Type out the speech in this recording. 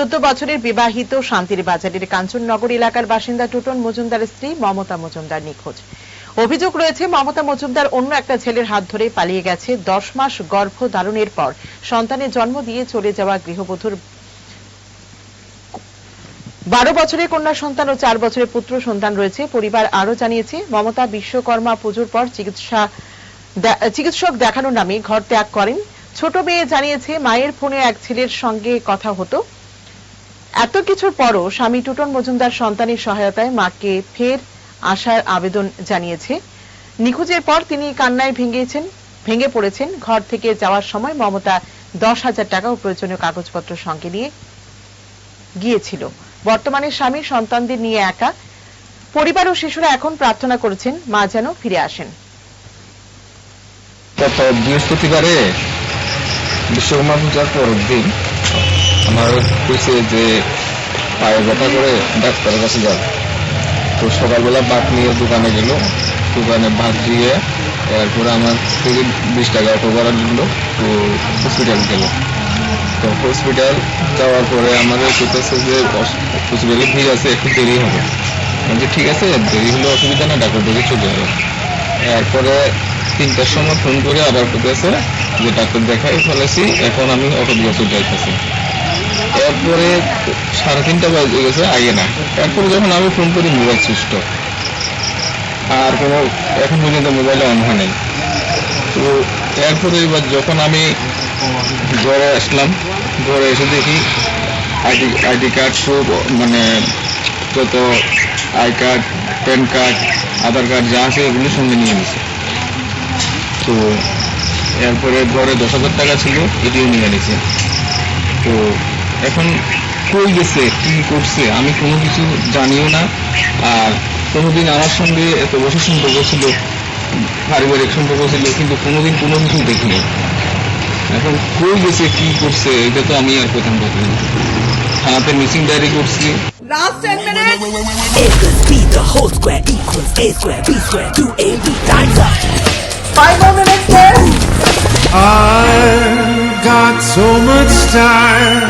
চোদ্দ বছরের বিবাহিত শান্তির বাজারের কাঞ্চননগর এলাকার বাসিন্দা টুটন মজুমদারের স্ত্রী মমতা মজুমদার নিখোঁজ। অভিযোগ রয়েছে, মমতা মজুমদার অন্য একটা ছেলের হাত ধরে পালিয়ে গেছে। দশ মাস গর্ভ ধারণের পর সন্তানের জন্ম দিয়ে চলে যাওয়া গৃহবধূর বারো বছরের কন্যা সন্তান ও চার বছরের পুত্র সন্তান রয়েছে। পরিবার আরও জানিয়েছে, মমতা বিশ্বকর্মা পুজোর পর চিকিৎসা চিকিৎসক দেখানোর নামে ঘর ত্যাগ করেন। ছোট মেয়ে জানিয়েছে, মায়ের ফোনে এক ছেলের সঙ্গে কথা হতো। এত কিছুর পরও স্বামী টুটন মজুমদার সন্তানের সহায়তায় মাকে ফের আসার আবেদন জানিয়েছে। নিখোঁজের পর তিনি কান্নায় ভেঙেছেন, ভেঙে পড়েছেন। ঘর থেকে যাওয়ার সময় মমতা দশ হাজার টাকা ও প্রয়োজনীয় কাগজপত্র সঙ্গে নিয়ে গিয়েছিল। বর্তমানে স্বামী সন্তানদের নিয়ে একা। পরিবার ও শিশুরা এখন প্রার্থনা করেছেন, মা যেন ফিরে আসেন। বৃহস্পতিবারে বিশ্বকর্মা পূজার পরের দিন আমার কইছে যে পায়ে ব্যথা করে ডাক্তারের কাছে যাও। তো সকালবেলা ভাত নিয়ে দোকানে গেল। দোকানে ভাত দিয়ে এরপরে আমার থেকে বিশ টাকা অটো ভাড়া দিল তো হসপিটাল গেল। তো হসপিটাল যাওয়ার পরে আমাদের কইতেছে যে হসপিটালে ভিড় আছে একটু দেরি হবে। বলছি, ঠিক আছে দেরি হলে অসুবিধা না ডাক্তার দেখে চলে যাবে। এরপরে তিনটার সময় ফোন করে আবার করতেছে যে ডাক্তার দেখাই ফেলেছি এখন আমি অটো দিয়ে চলে যাইতেছি। এরপরে সাড়ে তিনটা বাজে গেছে, আগে না। এরপরে যখন আমি ফোন করি মোবাইল সুইচ আর কোনো, এখন পর্যন্ত মোবাইলে অন হয় নাই। তো এরপরে এবার যখন আমি ঘরে আসলাম, ঘরে এসে দেখি আইডি আইডি কার্ড সব মানে যত I card, PAN card, Aadhaar card যা আছে এগুলো সঙ্গে নিয়ে নিছে। তো এরপরে ঘরে দশ হাজার টাকা ছিল, এটিও নিয়ে নিছে। তো এখন কই গেছে কি করছে আমি কোনো কিছু জানিও না আর কোনোদিন আমার সঙ্গে এত বছর সম্পর্ক ছিল পারিবারিক সম্পর্ক ছিল কিন্তু কোনোদিন কোনো কিছু দেখিনি এখন কই গেছে কি করছে এটা তো আমি আর প্রথম কথা থানাতে মিসিং ডায়েরি করছি Last 10 minutes. A plus B, the whole square equals A square, B square, 2AB times up. Five more minutes left. I've got so much time